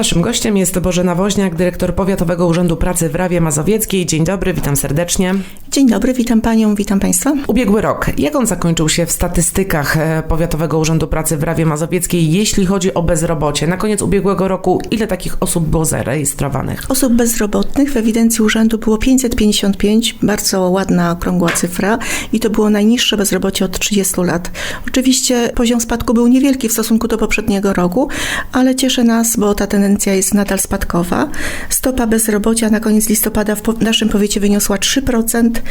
naszym gościem jest Bożena Woźniak, dyrektor Powiatowego Urzędu Pracy w Rawie Mazowieckiej. Dzień dobry, witam serdecznie. Dzień dobry, witam Panią, witam Państwa. Ubiegły rok, jak on zakończył się w statystykach e, Powiatowego Urzędu Pracy w Rawie Mazowieckiej, jeśli chodzi o bezrobocie? Na koniec ubiegłego roku ile takich osób było zarejestrowanych? Osób bezrobotnych w ewidencji urzędu było 555, bardzo ładna, okrągła cyfra i to było najniższe bezrobocie od 30 lat. Oczywiście poziom spadku był niewielki w stosunku do poprzedniego roku, ale cieszy nas, bo ta tendencja jest nadal spadkowa. Stopa bezrobocia na koniec listopada w naszym powiecie wyniosła 3%,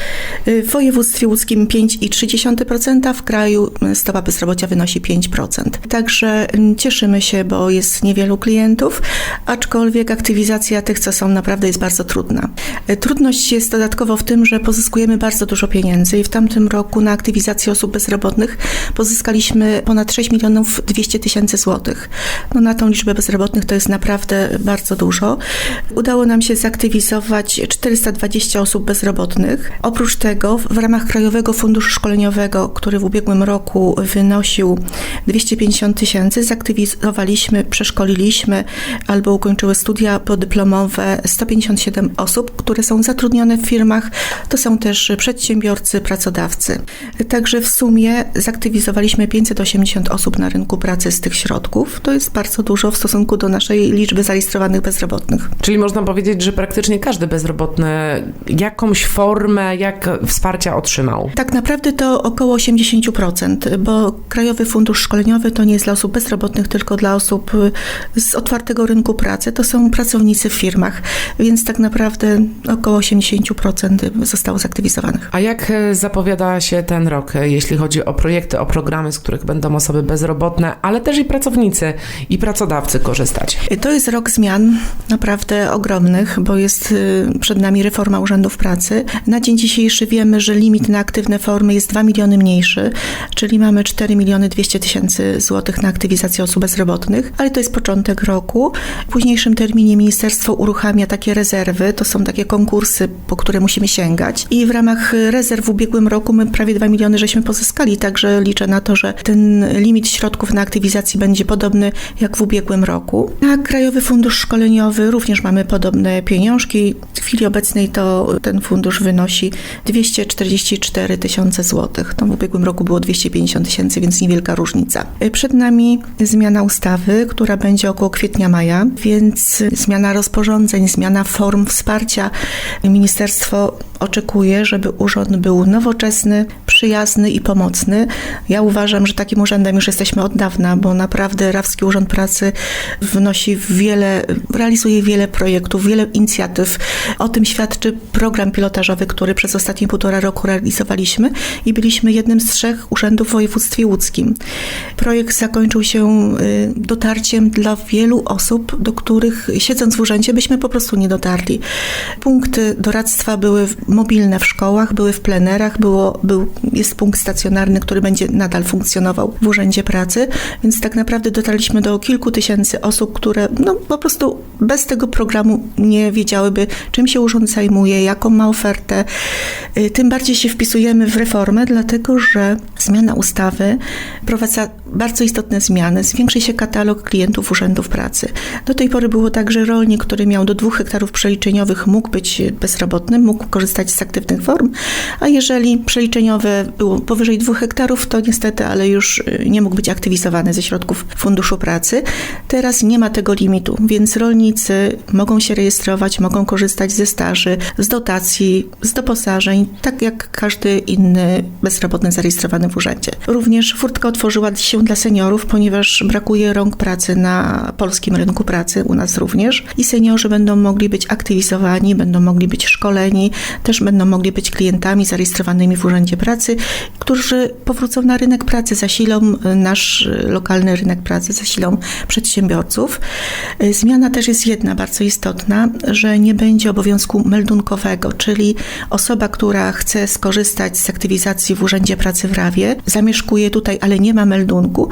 y, w województwie łódzkim 5,3%, w kraju y, stopa bezrobocia wynosi 5%. Także mm, cieszymy się, bo jest niewielu klientów, aczkolwiek aktywizacja tych, co są, naprawdę jest bardzo trudna. Y, Trudność jest dodatkowo w tym, że pozyskujemy bardzo dużo pieniędzy i w tamtym roku na aktywizację osób bezrobotnych pozyskaliśmy ponad 6 milionów 200 tysięcy złotych. No na tą liczbę bezrobotnych to jest naprawdę bardzo dużo. Udało nam się zaktywizować 420 osób bezrobotnych. Oprócz tego w ramach Krajowego Funduszu Szkoleniowego, który w ubiegłym roku wynosił 250 tysięcy, zaktywizowaliśmy, przeszkoliliśmy albo ukończyły studia podyplomowe 157 osób, które są zatrudnione w firmach. To są też przedsiębiorcy, pracodawcy. Także w sumie zaktywizowaliśmy 580 osób na rynku pracy z tych środków. To jest bardzo dużo w stosunku do naszej liczby zarejestrowanych bezrobotnych. Czyli można powiedzieć, że praktycznie każdy bezrobotny jakąś formę, jak wsparcia otrzymał. Tak naprawdę to około 80%, bo Krajowy Fundusz Szkoleniowy to nie jest dla osób bezrobotnych, tylko dla osób y, z otwartego rynku pracy. To są pracownicy w firmach, więc tak naprawdę około 80% zostało zaktywizowanych. A jak e, zapowiada się ten rok, e, jeśli chodzi o projekty, o programy, z których będą osoby bezrobotne, ale też i pracownicy i pracodawcy korzystać? To jest rok zmian naprawdę ogromnych, bo jest y, przed nami reforma urzędów pracy. Na dzień dzisiejszy wiemy, że limit na aktywne formy jest 2 miliony mniejszy, czyli mamy 4 miliony 200 tysięcy złotych na aktywizację osób bezrobotnych, ale to jest początek roku. W późniejszym terminie ministerstwo uruchamia takie rezerwy, to są takie konkursy, po które musimy sięgać i w ramach rezerw w ubiegłym roku my prawie 2 miliony żeśmy pozyskali, także liczę na to, że ten limit środków na aktywizacji będzie podobny jak w ubiegłym roku. Na Krajowy Fundusz Szkoleniowy również mamy podobne pieniążki. W chwili obecnej to ten fundusz wynosi 244 tysiące złotych. To w ubiegłym roku było 250 tysięcy, więc niewielka różnica. Przed nami zmiana ustawy, która będzie około kwietnia-maja, więc zmiana rozporządzeń, zmiana form wsparcia. Ministerstwo oczekuje, żeby urząd był nowoczesny, przyjazny i pomocny. Ja uważam, że takim urzędem już jesteśmy od dawna, bo naprawdę Rawski Urząd Pracy wnosi wiele, realizuje wiele projektów, wiele inicjatyw. O tym świadczy program pilotażowy, który przez ostatnie półtora roku realizowaliśmy i byliśmy jednym z trzech urzędów w województwie łódzkim. Projekt zakończył się y, dotarciem dla wielu osób, do których siedząc w urzędzie byśmy po prostu nie dotarli. Punkty doradztwa były mobilne w szkołach, były w plenerach, było, był, jest punkt stacjonarny, który będzie nadal funkcjonował w Urzędzie Pracy, więc tak naprawdę dotarliśmy do kilku tysięcy osób, które no, po prostu bez tego programu nie wiedziałyby, czym się urząd zajmuje, jaką ma ofertę. Y, Tym bardziej się wpisujemy w reformę, dlatego że zmiana ustawy wprowadza bardzo istotne zmiany. Zwiększy się katalog klientów urzędów pracy. Do tej pory było tak, że rolnik, który miał do dwóch hektarów przeliczeniowych, mógł być bezrobotnym, mógł korzystać z aktywnych form, a jeżeli przeliczeniowe było powyżej dwóch hektarów, to niestety, ale już y, nie mógł być aktywizowany ze środków Funduszu Pracy. Teraz nie ma tego limitu, więc rolnicy mogą się rejestrować, mogą korzystać ze staży, z dotacji, z doposażeń, tak jak każdy inny bezrobotny zarejestrowany w urzędzie. Również furtka otworzyła się dla seniorów, ponieważ brakuje rąk pracy na polskim rynku pracy, u nas również. I seniorzy będą mogli być aktywizowani, będą mogli być szkoleni, też będą mogli być klientami zarejestrowanymi w Urzędzie Pracy, którzy powrócą na rynek pracy, zasilą nasz lokalny rynek pracy, zasilą przedsiębiorców. Y, Zmiana też jest jedna bardzo istotna, że nie będzie obowiązku meldunkowego, czyli osoba, która chce skorzystać z aktywizacji w Urzędzie Pracy w Rawie, zamieszkuje tutaj, ale nie ma meldunku,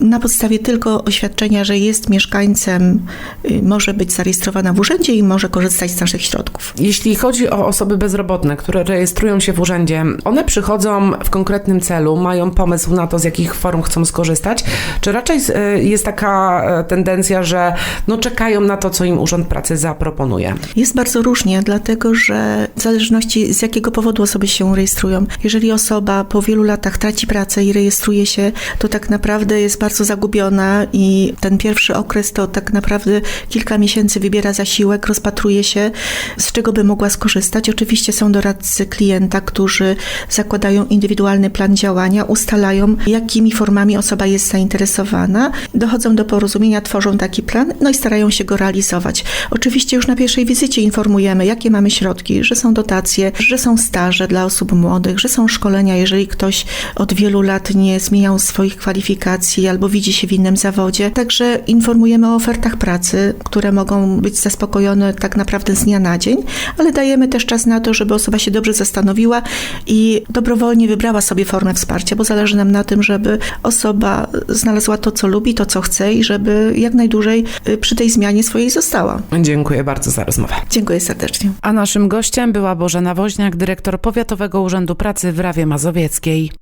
na podstawie tylko oświadczenia, że jest mieszkańcem, y, może być zarejestrowana w urzędzie i może korzystać z naszych środków. Jeśli chodzi o osoby bezrobotne, które rejestrują się w urzędzie, one przychodzą w konkretnym celu, mają pomysł na to, z jakich form chcą skorzystać, czy raczej y, jest taka e, tendencja, że no czekają na to, co im Urząd Pracy zaproponuje? Jest bardzo różnie, dlatego że w zależności z jakiego powodu osoby się rejestrują. Jeżeli osoba po wielu latach traci pracę i rejestruje się, to tak naprawdę jest bardzo zagubiona i ten pierwszy okres to tak naprawdę kilka miesięcy wybiera zasiłek, rozpatruje się, z czego by mogła skorzystać. Oczywiście są doradcy klienta, którzy zakładają indywidualny plan działania, ustalają, jakimi formami osoba jest zainteresowana, dochodzą do porozumienia, tworzą taki plan, no i starają się go realizować. Oczywiście już na pierwszej wizycie informujemy, jakie mamy środki, że są dotacje, że są staże dla osób młodych, że są szkolenia, jeżeli ktoś od wielu lat nie zmieniał swoich kwalifikacji albo widzi się w innym zawodzie. Także informujemy o ofertach pracy, które mogą być zaspokojone tak naprawdę z dnia na dzień, ale dajemy też czas na to, żeby osoba się dobrze zastanowiła i dobrowolnie wybrała sobie formę wsparcia, bo zależy nam na tym, żeby osoba znalazła to, co lubi, to, co chce i żeby jak najdłużej y, przy tej zmianie swojej została. Dziękuję bardzo za rozmowę. Dziękuję serdecznie. A naszym gościem była Bożena Woźniak, dyrektor Powiatowego Urzędu Pracy w Rawie Mazowieckiej.